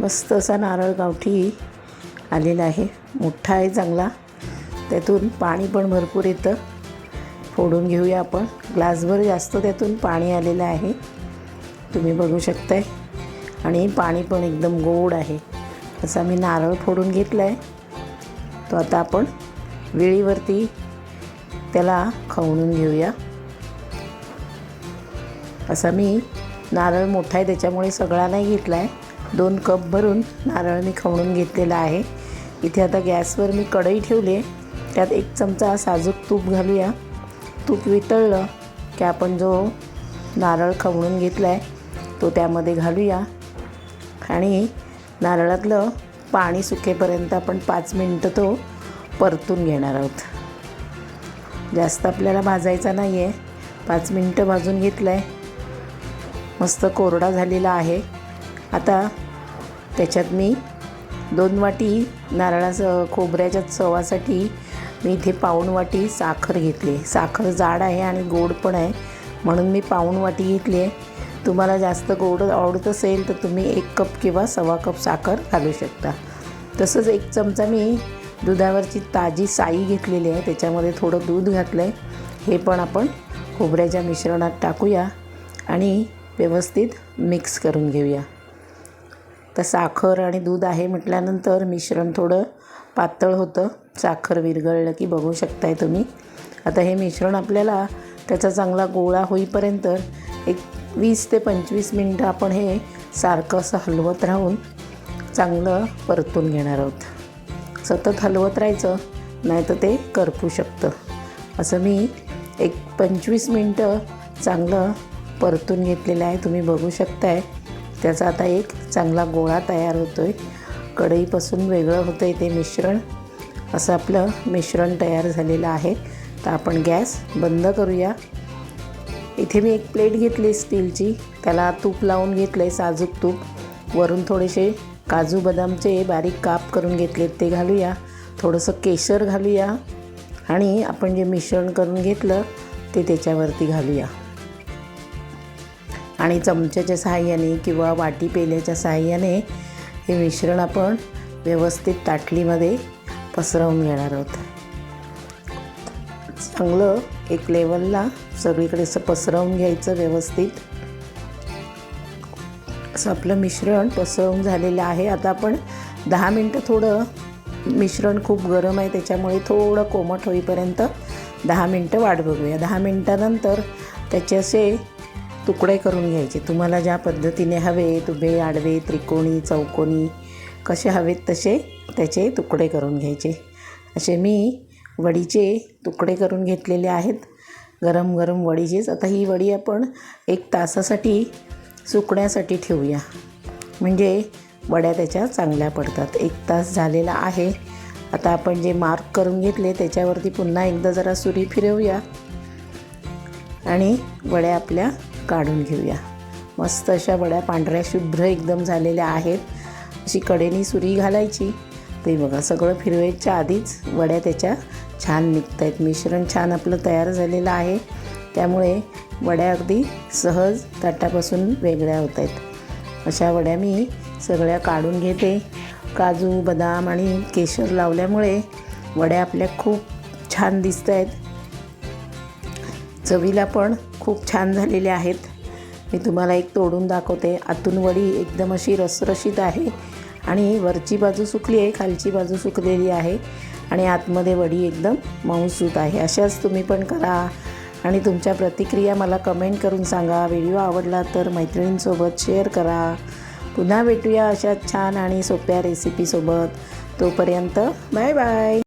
मस्त असा नारळ गावठी आलेला आहे. मोठा आहे चांगला. त्यातून पाणी पण भरपूर येतं. फोडून घेऊया आपण. ग्लासभर जास्त त्यातून पाणी आलेलं आहे. तुम्ही बघू शकताय. आणि पाणी पण एकदम गोड आहे. असा मी नारळ फोडून घेतला आहे तो आता आपण वेळीवरती त्याला खवणून घेऊया. असा मी नारळ मोठा आहे त्याच्यामुळे सगळा नाही घेतला आहे दोन कप भरून नारळ मी खवणून घेतलेला आहे. इथे आता गॅसवर मी कढई ठेवली आहे. त्यात एक चमचा साजूक तूप घालूया. तूप वितळलं की आपण जो नारळ खवणून घेतला आहे तो त्यामध्ये घालूया. आणि नारळातलं पाणी सुकेपर्यंत आपण पाच मिनटं तो परतून घेणार आहोत. जास्त आपल्याला भाजायचा नाही आहे पाच मिनटं भाजून घेतलं आहे मस्त कोरडा झालेला आहे. आता त्याच्यात मी दोन वाटी नारळाचं खोबऱ्याच्या चवासाठी मी इथे पाऊण वाटी साखर घेतली आहे. साखर जाड आहे आणि गोड पण आहे. म्हणून मी पाऊण वाटी घेतली आहे. तुम्हाला जास्त गोड आवडत असेल तर तुम्ही एक कप किंवा सव्वा कप साखर घालू शकता. तसंच एक चमचा मी दुधावरची ताजी साई घेतलेली आहे. त्याच्यामध्ये थोडं दूध घातलं आहे हे पण आपण खोबऱ्याच्या मिश्रणात टाकूया आणि व्यवस्थित मिक्स करून घेऊया. तर साखर आणि दूध आहे म्हटल्यानंतर मिश्रण थोडं पातळ होतं. साखर विरघळलं की बघू शकताय तुम्ही. आता हे मिश्रण आपल्याला त्याचा चांगला गोळा होईपर्यंत एक वीस ते पंचवीस मिनटं आपण हे सारखं असं हलवत राहून चांगलं परतून घेणार आहोत. सतत हलवत राहायचं नाही तर ते करपू शकतं. असं मी एक पंचवीस मिनटं चांगलं परतून घेतलेलं आहे. तुम्ही बघू शकताय. त्याचा आता एक चांगला गोळा तयार होतो आहे कढईपासून वेगळं होतं आहे ते मिश्रण. असं आपलं मिश्रण तयार झालेलं आहे. तर आपण गॅस बंद करूया. इथे मी एक प्लेट घेतली स्टीलची. त्याला तूप लावून घेतलं आहे साजूक तूप. वरून थोडेसे काजू बदामचे बारीक काप करून घेतलेत ते घालूया. थोडंसं केशर घालूया. आणि आपण जे मिश्रण करून घेतलं ते त्याच्यावरती घालूया. आणि चमच्याच्या सहाय्याने किंवा वाटी पेल्याच्या सहाय्याने हे मिश्रण आपण व्यवस्थित ताटलीमध्ये पसरवून घेणार आहोत. चांगलं एक लेवलला सगळीकडे असं पसरवून घ्यायचं व्यवस्थित. असं आपलं मिश्रण पसरवून झालेलं आहे. आता आपण दहा मिनटं थोडं मिश्रण खूप गरम आहे त्याच्यामुळे थोडं कोमट होईपर्यंत दहा मिनटं वाट बघूया. दहा मिनटानंतर त्याचे असे तुकडे करून घ्यायचे. तुम्हाला ज्या पद्धतीने हवे तुबे आडवे त्रिकोणी चौकोनी कसे हवेत तसे त्याचे तुकडे करून घ्यायचे. असे मी वडीचे तुकडे करून घेतलेले आहेत. गरम गरम वडीचेच. आता ही वडी आपण एक तासासाठी सुकण्यासाठी ठेवूया. म्हणजे वड्या त्याच्या चांगल्या पडतात. एक तास झालेला आहे. आता आपण जे मार्क करून घेतले त्याच्यावरती पुन्हा एकदा जरा सुरी फिरवूया. आणि वड्या आपल्या काढून घेऊया. मस्त अशा वड्या पांढऱ्या शुभ्र एकदम झालेल्या आहेत. अशी कडेनी सुरी घालायची. ते बघा सगळं फिरवायच्या आधीच वड्या त्याच्या छान निघत आहेत मिश्रण छान आपलं तयार झालेलं आहे. त्यामुळे वड्या अगदी सहज ताटापासून वेगळ्या होत आहेत अशा वड्या मी सगळ्या काढून घेते. काजू बदाम आणि केशर लावल्यामुळे वड्या आपल्या खूप छान दिसत आहेत चवीला पण खूप छान झालेल्या आहेत. मी तुम्हाला एक तोडून दाखवते. आतून वडी एकदम अशी रसरशीत आहे आणि वरची बाजू सुकली आहे खालची बाजू सुकलेली आहे आणि आतमध्ये वडी एकदम मऊसूत आहे. अशाच तुम्ही पण करा आणि तुमच्या प्रतिक्रिया मला कमेंट करून सांगा. व्हिडिओ आवडला तर मैत्रिणींसोबत शेअर करा. पुन्हा भेटूया अशा छान आणि सोप्या रेसिपीसोबत. तोपर्यंत बाय बाय.